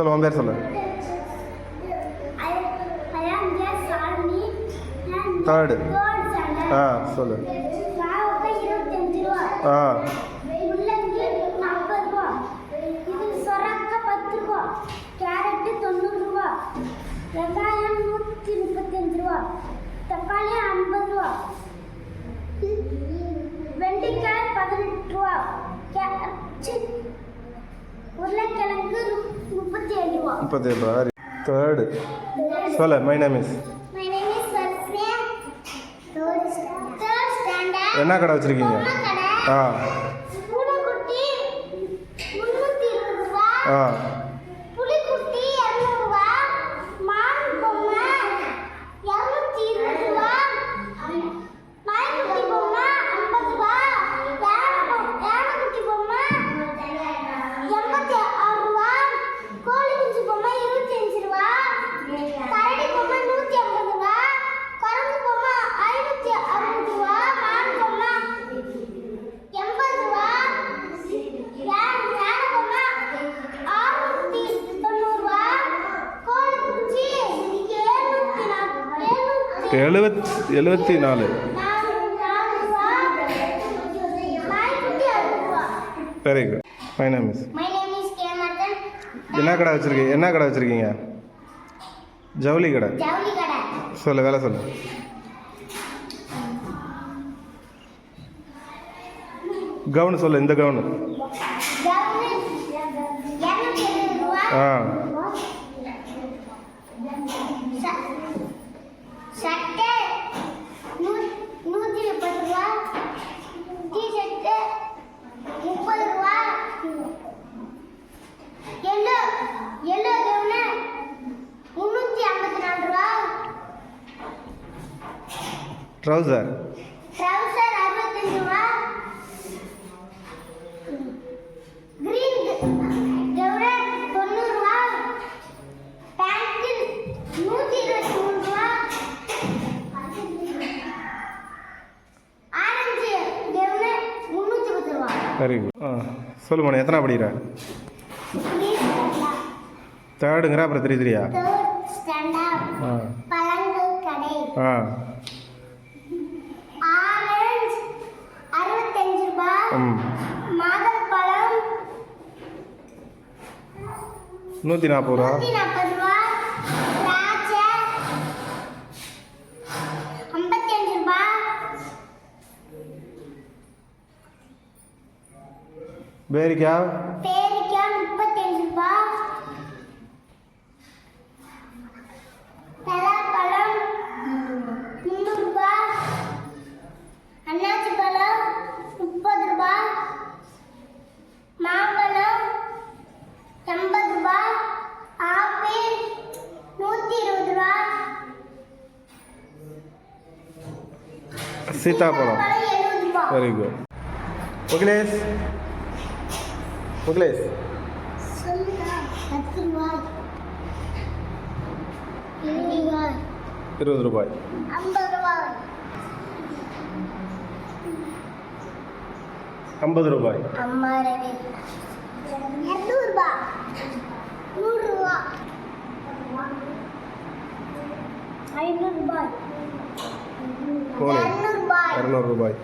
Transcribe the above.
சொல்லு உன் பேர் சொல்லு. தேர்டு ஆ சொல்லு. ஆ. வெங்காயம் நூற்றி முப்பத்தஞ்சு ரூபா. முப்பத்தேழு ரூபா. தேர்டு சொல்ல மை நேம் இஸ் என்ன கடை வச்சிருக்கீங்க? ஆ. ஆ. எழுபத் எழுபத்தி நாலு வெரி குட் ஃபைனா மிஸ் என்ன கடை வச்சுருக்கீங்க என்ன கடை வச்சுருக்கீங்க? ஜவுளி கடை. சொல்லு வேலை சொல்லு. கவுனு சொல்லு இந்த கவுனு. ஆ. ட்ரௌசர் வெரி குட் ஆ சொல்லுமா எத்தனை படிக்கிற? தேர்டுங்கிற அப்புறம் த்ரீ த்ரீயா ஆ. ஆ. மாதுளம்பழம் நூற்றி நாற்பது ரூபா. பேரிக்காய். సీతాఫలం వెరీ గుడ్ వకిలేష్ వకిలేష్ ఇరవై రూపాయలు ஐம்பது ரூபாய் ஐநூறு ரூபாய் போனே இரநூறுபாய்.